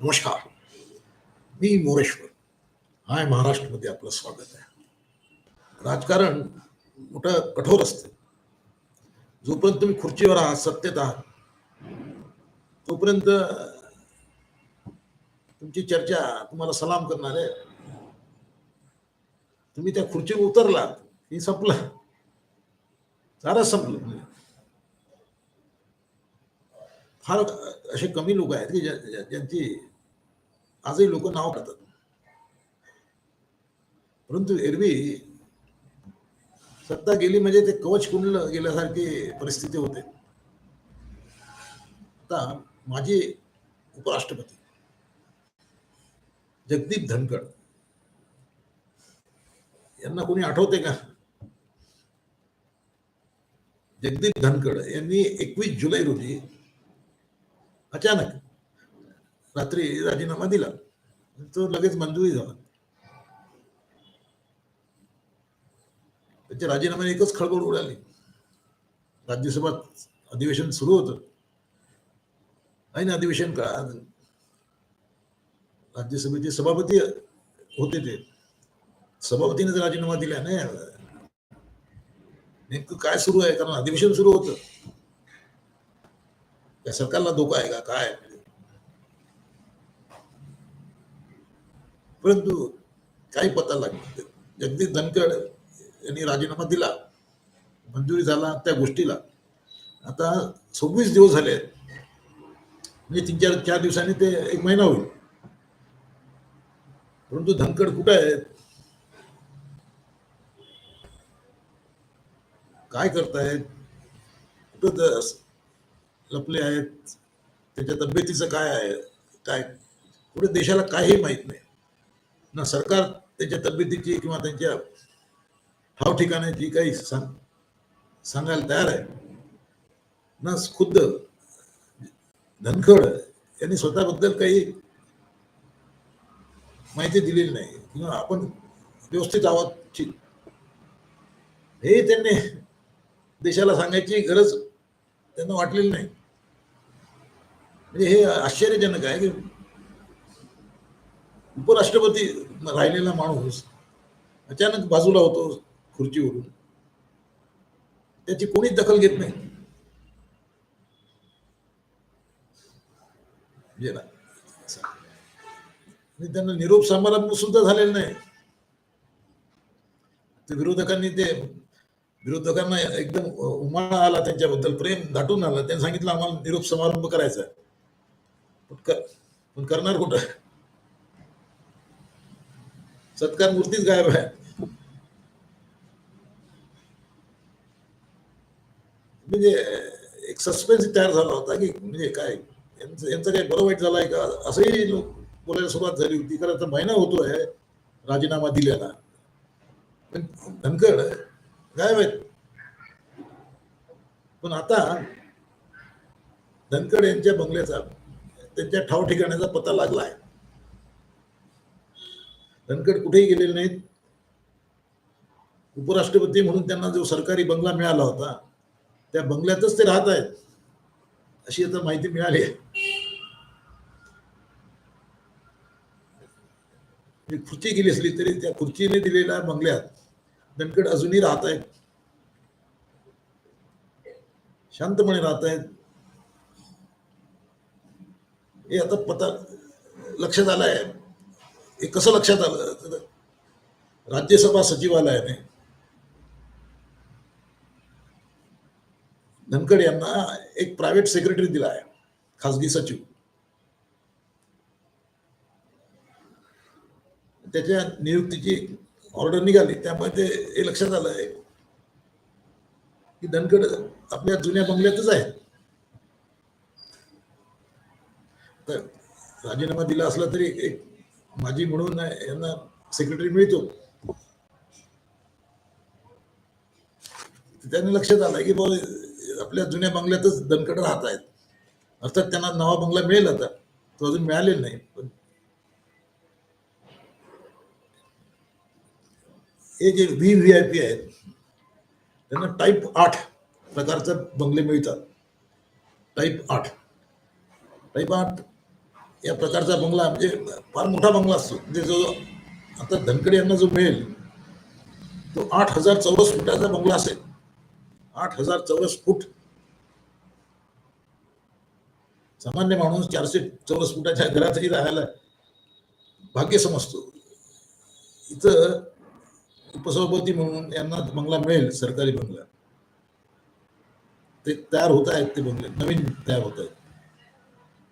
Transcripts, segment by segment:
नमस्कार. मी मोरेश्वर. हाय महाराष्ट्रमध्ये आपलं स्वागत आहे. राजकारण मोठं कठोर असतं. जोपर्यंत तुम्ही खुर्चीवर आहात सत्तेत आहात तोपर्यंत तुमची चर्चा तुम्हाला सलाम करणार आहे तुम्ही त्या खुर्चीवर उतरलात हे संपलं. सारं संपलं. फार असे कमी लोक आहेत की ज्यांची आजही लोक नाव करतात परंतु एरवी सत्ता गेली म्हणजे ते कवच कुंडलं गेल्यासारखी परिस्थिती होते. आता माजी उपराष्ट्रपती जगदीप धनखड यांना कोणी आठवते का? जगदीप धनखड यांनी एकवीस जुलै रोजी अचानक रात्री राजीनामा दिला. तो लगेच मंजुरी झाला. त्याच्या राजीनाम्याने एकच खळबळ उडाली. राज्यसभा अधिवेशन सुरू होतं. ना अधिवेशन का? राज्यसभेचे सभापती होते ते. सभापतीने राजीनामा दिला नाही. नेमकं काय सुरू आहे? कारण अधिवेशन सुरू होतं. या सरकारला धोका आहे का? काय परंतु काही पता लागत जगदीश धनखड यांनी राजीनामा दिला. मंजुरी झाला त्या गोष्टीला. आता सव्वीस दिवस झाले म्हणजे तीन चार चार दिवसांनी ते एक महिना होईल. परंतु धनखड कुठं आहेत? काय करतायत? कुठं लपले आहेत. त्याच्या तब्येतीचं काय आहे? काय? पुढे देशाला काही माहीत नाही. ना सरकार त्याच्या तब्येतीची किंवा त्यांच्या ठाव ठिकाणाची काही सांग सांगायला तयार आहे. ना खुद्द धनखड यांनी स्वतःबद्दल काही माहिती दिलेली नाही. किंवा आपण व्यवस्थित आहोत. ठीक हे त्यांनी देशाला सांगायची गरज त्यांना वाटलेलं नाही. म्हणजे हे आश्चर्यजनक आहे की उपराष्ट्रपती राहिलेला माणूस अचानक बाजूला होतो खुर्चीवरून. त्याची कोणीच दखल घेत नाही. म्हणजे त्यांना निरोप समारंभ सुद्धा झालेला नाही. ते विरोधकांनी ते विरोधकांना एकदम उमाळा आला त्यांच्याबद्दल प्रेम दाटून आलं. त्यांनी सांगितलं आम्हाला निरोप समारंभ करायचा पण करणार कुठं? सत्कार मूर्तीच गायब आहे. म्हणजे एक सस्पेन्स तयार झाला होता की म्हणजे काय यांचं यांचं काय बरं वाईट झालं आहे का? असंही लोक बोलायला सुरुवात झाली होती. कारण आता महिना होतोय राजीनामा दिलेला पण धनकड गायब आहेत पण आता धनकड यांच्या बंगल्याचा त्यांच्या ठाव ठिकाणाचा पत्ता लागला आहे. धनकड कुठेही गेलेले नाहीत. उपराष्ट्रपती म्हणून त्यांना जो सरकारी बंगला मिळाला होता त्या बंगल्यातच ते राहत आहेत. अशी आता माहिती मिळाली आहे. खुर्ची गेली असली तरी त्या खुर्चीने दिलेल्या बंगल्यात धनकड अजूनही राहत आहेत शांतपणे राहत आहेत हे आता पता लक्षात आलं आहे हे? कसं लक्षात आलं राज्यसभा सचिवालयाने धनखड यांना एक प्रायव्हेट सेक्रेटरी दिला आहे, खासगी सचिव. त्याच्या नियुक्तीची ऑर्डर निघाली त्यामुळे ते हे लक्षात आलं आहे की धनखड आपल्या जुन्या बंगल्यातच आहेत. तर राजीनामा दिला असला तरी एक माझी म्हणून यांना सेक्रेटरी मिळतो. त्यांनी लक्षात आलं की बाबा आपल्या जुन्या बंगल्यातच धनकड राहत आहेत. अर्थात त्यांना नवा बंगला मिळेल आता. तो अजून मिळालेला नाही पण हे जे व्ही व्ही आय पी आहेत त्यांना टाईप आठ प्रकारचे बंगले मिळतात. टाईप आठ. टाईप आठ या प्रकारचा बंगला म्हणजे फार मोठा बंगला असतो. म्हणजे जो आता धनकडे यांना जो मिळेल तो आठ हजार चौरस फुटाचा बंगला असेल. आठ हजार चौरस फूट. सामान्य माणूस चारशे चौरस फुटाच्या घरातही राहायला भाग्य समजतो इथं उपसभापती म्हणून यांना बंगला मिळेल सरकारी बंगला. ते तयार होत आहेत ते बंगले नवीन तयार होत आहेत.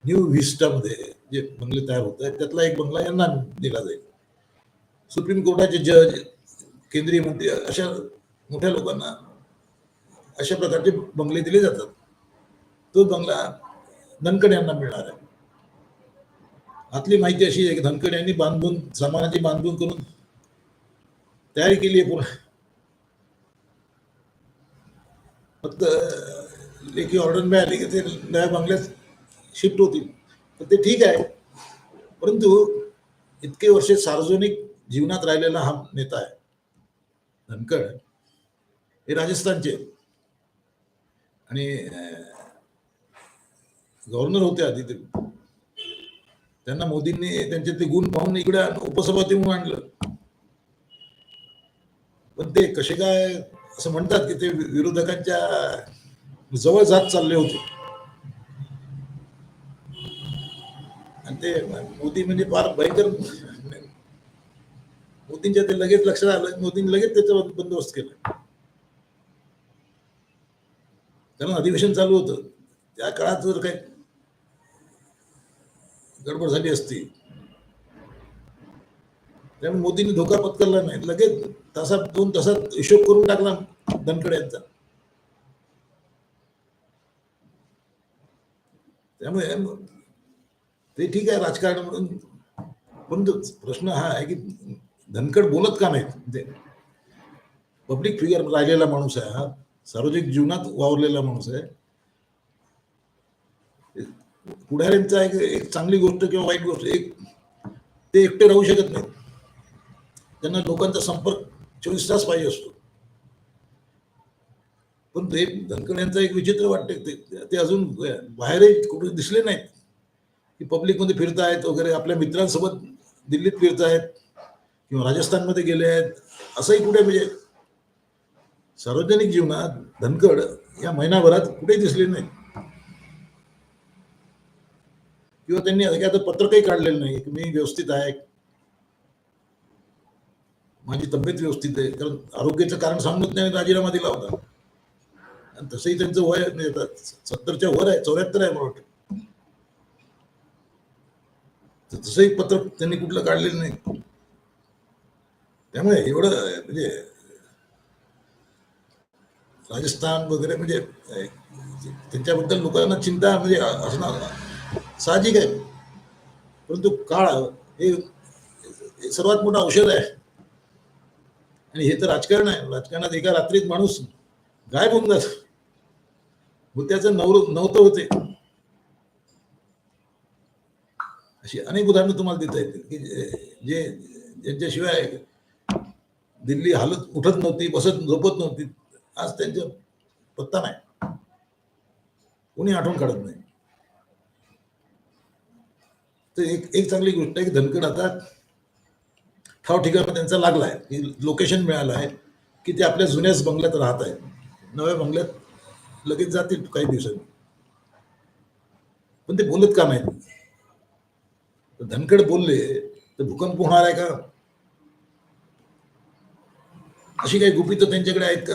न्यू व्हिस्टामध्ये जे बंगले तयार होत आहेत त्यातला एक बंगला यांना दिला जाईल. सुप्रीम कोर्टाचे जज केंद्रीय मंत्री अशा मोठ्या लोकांना अशा प्रकारचे बंगले दिले जातात. तो बंगला धनकड यांना मिळणार आहे. आतली माहिती अशी आहे की धनकड यांनी बांधून सामानाची बांधून करून तयारी केली आहे पूर्ण. फक्त लेखी ऑर्डर मिळाली की ते नव्या बंगल्यात शिफ्ट होतील. तर ते ठीक आहे. परंतु इतके वर्ष सार्वजनिक जीवनात राहिलेला हा नेता आहे धनकड हे राजस्थानचे आणि गव्हर्नर होते आधी ते. त्यांना मोदींनी त्यांचे ते गुण पाहून इकडे उपसभा उपसभापती म्हणून आणलं. पण ते कसे काय असं म्हणतात की ते विरोधकांच्या जवळ जात चालले होते. आणि ते मोदी म्हणजे फार भयंकर मोदींच्या ते लगेच लक्षात आलं मोदींनी लगेच त्याचा बंदोबस्त केला. कारण अधिवेशन चालू होतं. त्या काळात जर काही गडबड झाली असती त्यामुळे मोदींनी धोका पत्करला नाही. लगेच तासात दोन तासात हिशोब करून टाकला धनखड यांचा. त्यामुळे ते ठीक आहे राजकारण म्हणून. परंतु प्रश्न हा आहे की धनकड बोलत का नाहीत? ते पब्लिक फिगर राहिलेला माणूस आहे हा. सार्वजनिक जीवनात वावरलेला माणूस आहे. पुढाऱ्यांचा एक एक चांगली गोष्ट किंवा वाईट गोष्ट एक ते एकटे राहू शकत नाहीत. त्यांना लोकांचा संपर्क चोवीस तास पाहिजे असतो. पण ते धनकड यांचा एक विचित्र वाटते ते ते अजून बाहेरही कुठे दिसले नाहीत. की पब्लिकमध्ये फिरतायत वगैरे आपल्या मित्रांसोबत दिल्लीत फिरतायत किंवा राजस्थानमध्ये गेले आहेत असंही कुठे म्हणजे सार्वजनिक जीवनात धनकड या महिनाभरात कुठेही दिसले नाही किंवा त्यांनी आता पत्रकही काढलेलं नाही. की मी व्यवस्थित आहे. माझी तब्येत व्यवस्थित आहे. कारण आरोग्याचं कारण सांगूच नाही राजीनामा दिला होता. आणि तसंही त्यांचं वय सत्तरच्या वर आहे चौऱ्याहत्तर आहे मला वाटतं. तर तसंही पत्र त्यांनी कुठलं काढलेलं नाही. त्यामुळे एवढं म्हणजे राजस्थान वगैरे म्हणजे त्यांच्याबद्दल लोकांना चिंता म्हणजे असणार. साहजिक आहे. परंतु काळ हे हे सर्वात मोठं औषध आहे. आणि हे तर राजकारण आहे. राजकारणात एका रात्रीत माणूस गायब होऊन जातो. त्याचं नवर नव्हतं होते. अशी अनेक उदाहरणं तुम्हाला देता येतील की जे ज्यांच्याशिवाय दिल्ली हालत उठत नव्हती बसत झोपत नव्हती आज त्यांचा पत्ता नाही. कोणी आठवण काढत नाही. तर एक एक चांगली गोष्ट आहे की धनकड आता ठाव ठिकाण त्यांचा लागला आहे की लोकेशन मिळालं आहे की ते आपल्या जुन्याच बंगल्यात राहत आहेत. नव्या बंगल्यात लगेच जातील काही दिवसांनी. पण ते बोलत का नाहीत? धनकड बोलले तर भूकंप होणार आहे का? अशी काही गुपित त्यांच्याकडे आहेत का?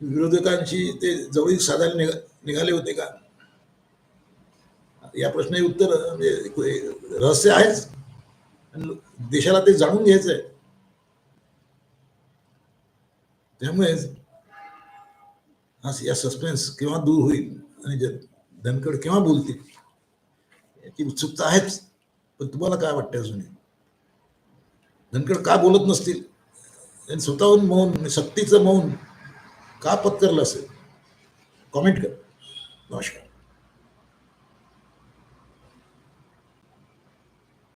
विरोधकांशी ते जवळीक साधायला निघा निघाले होते का? या प्रश्नाचे उत्तर म्हणजे रहस्य आहेच. देशाला ते जाणून घ्यायचं आहे त्यामुळे या सस्पेन्स केव्हा दूर होईल आणि धनकड केव्हा बोलतील याची उत्सुकता आहेच. पण तुम्हाला काय वाटतं अजून? धनकड का बोलत नसतील? त्यांनी स्वतःहून मौन सक्तीचं मौन का पत्करलं असेल? कॉमेंट कर. नमस्कार.